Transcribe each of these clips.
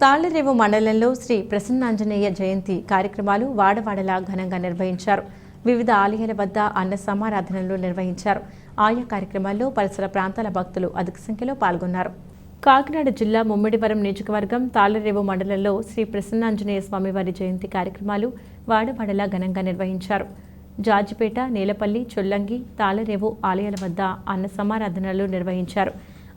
తాళ్ళరేవు మండలంలో శ్రీ ప్రసన్నాంజనేయ జయంతి కార్యక్రమాలు వాడవాడలా ఘనంగా నిర్వహించారు. వివిధ ఆలయాల వద్ద అన్న సమారాధనలు నిర్వహించారు. ఆయా కార్యక్రమాల్లో పరిసర ప్రాంతాల భక్తులు అధిక సంఖ్యలో పాల్గొన్నారు. కాకినాడ జిల్లా ముమ్మిడివరం నియోజకవర్గం తాళ్ళరేవు మండలంలో శ్రీ ప్రసన్నాంజనేయ స్వామివారి జయంతి కార్యక్రమాలు వాడవాడలా ఘనంగా నిర్వహించారు. జాజిపేట నేలపల్లి చొల్లంగి తాళరేవు ఆలయాల వద్ద అన్న సమారాధనలు నిర్వహించారు.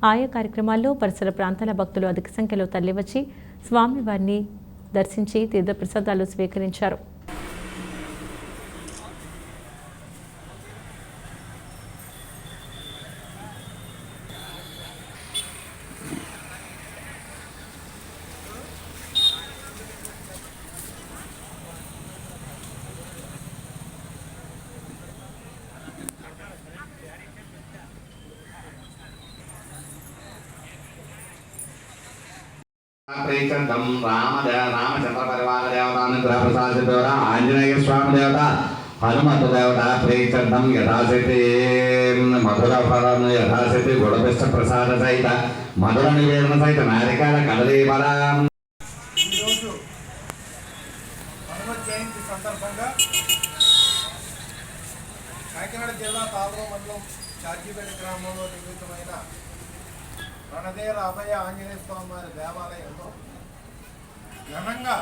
ఆయా కార్యక్రమాల్లో పరిసర ప్రాంతాల భక్తులు అధిక సంఖ్యలో తరలివచ్చి స్వామివారిని దర్శించి తీర్థప్రసాదాలు స్వీకరించారు. ప్రేచందం రామదే రామచంద్ర పరివార దేవత అనుగ్రహ ప్రసాద దేవత ఆంజనేయ స్వామి దేవత హనుమంత దేవత ప్రేచందం యథాశక్తి మధుర ఫలం యథాశక్తి గుడపిష్ట ప్రసాద సహిత మధుర నివేదన సహిత నారికాల కదలీబలం ఈరోజు హనుమత్ జయంతి సందర్భంగా కాకినాడ జిల్లా తాళరం మండలం చార్జీపేట గ్రామంలో నిర్మితమైన కదేర అభయ ఆంజనేయ స్వామి వారి దేవాలయంలో ఘనంగా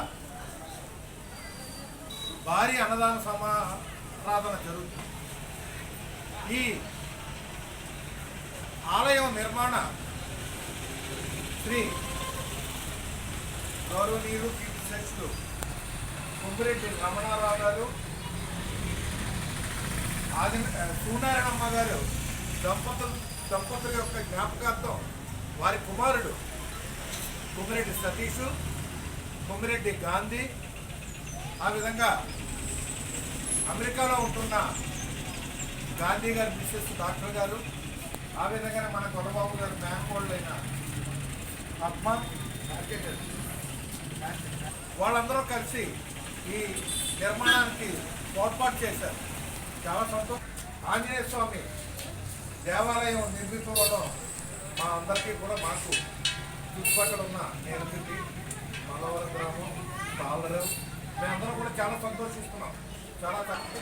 భారీ అన్నదాన సమారాధన జరుగుతుంది. ఈ ఆలయం నిర్మాణ శ్రీ గౌరవనీయులు కీర్తిశేషులు కొమ్మిరెడ్డి రమణారావు గారు ఆది సూనారాయణమ్మ గారు దంపతులు దంపతుల యొక్క జ్ఞాపకార్థం వారి కుమారుడు కొమ్మిరెడ్డి సతీషు కొమ్మిరెడ్డి గాంధీ. ఆ విధంగా అమెరికాలో ఉంటున్న గాంధీ గారి మిస్సెస్ డాక్టర్ గారు ఆ విధంగానే మన కొరబాబు గారు బ్యాంక్ అయిన పద్మ వాళ్ళందరూ కలిసి ఈ నిర్మాణానికి తోడ్పాటు చేశారు. చాలా సంతోషం. ఆంజనేయ స్వామి దేవాలయం నిర్మించడం మా అందరికీ కూడా మాకు చుట్టుపక్కల ఉన్న నేలసిద్ధి మల్లవరం గ్రామం పాలరు మేమందరం కూడా చాలా సంతోషిస్తున్నాం. చాలా తక్కువ